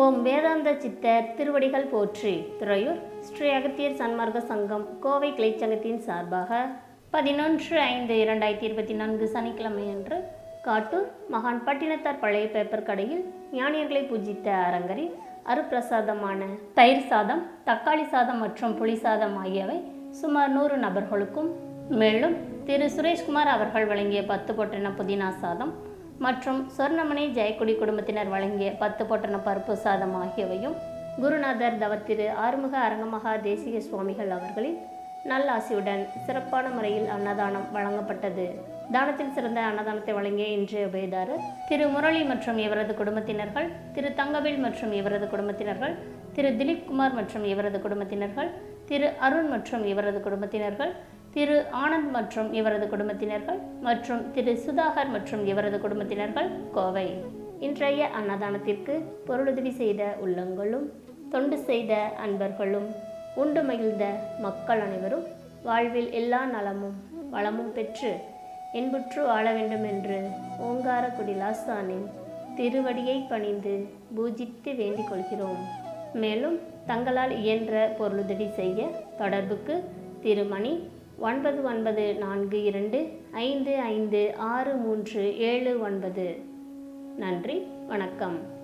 ஓம் வேதாந்த சித்தர் திருவடிகள் போற்றி. துறையூர் ஸ்ரீ அகத்தியர் சன்மார்க்க சங்கம் கோவை கிளைச்சங்கத்தின் சார்பாக பதினொன்று ஐந்து இரண்டாயிரத்தி இருபத்தி நான்கு சனிக்கிழமை அன்று காட்டூர் மகான் பட்டினத்தார் பழைய பேப்பர் கடையில் ஞானியர்களை பூஜித்த அரங்கரில் அருப்பிரசாதமான தயிர் சாதம் தக்காளி சாதம் மற்றும் புளி சாதம் ஆகியவை சுமார் நூறு நபர்களுக்கும் மேலும் திரு சுரேஷ்குமார் அவர்கள் வழங்கிய பத்து பொட்டன புதினா சாதம் மற்றும் சொர்ணமணி ஜெயக்குடி குடும்பத்தினர் வழங்கிய பத்து பொட்டன பருப்பு சாதம் ஆகியவையும் குருநாதர் தவத்திரு ஆறுமுக அரங்கமகா தேசிக சுவாமிகள் அவர்களின் நல்லாசியுடன் சிறப்பான முறையில் அன்னதானம் வழங்கப்பட்டது. தானத்தில் சிறந்த அன்னதானத்தை வழங்கிய இன்றைய உபயதாரர் திரு முரளி மற்றும் இவரது குடும்பத்தினர்கள் திரு தங்கவேல் மற்றும் இவரது குடும்பத்தினர்கள் திரு திலீப் குமார் மற்றும் இவரது குடும்பத்தினர்கள் திரு அருண் மற்றும் இவரது குடும்பத்தினர்கள் திரு ஆனந்த் மற்றும் இவரது குடும்பத்தினர்கள் மற்றும் திரு சுதாகர் மற்றும் இவரது குடும்பத்தினர்கள் கோவை. இன்றைய அன்னதானத்திற்கு பொருளுதவி செய்த உள்ளங்களும் தொண்டு செய்த அன்பர்களும் உண்டு மகிழ்ந்த மக்கள் அனைவரும் வாழ்வில் எல்லா நலமும் வளமும் பெற்று இன்புற்று வாழ வேண்டும் என்று ஓங்காரக்குடி லாசானின் திருவடியை பணிந்து பூஜித்து வேண்டிக் கொள்கிறோம் மேலும் தங்களால் இயன்ற பொருளுதவி செய்ய தொடர்புக்கு திருமணி ஒன்பது ஒன்பது நான்கு இரண்டு ஐந்து ஐந்து ஆறு மூன்று ஏழு ஒன்பது. நன்றி வணக்கம்.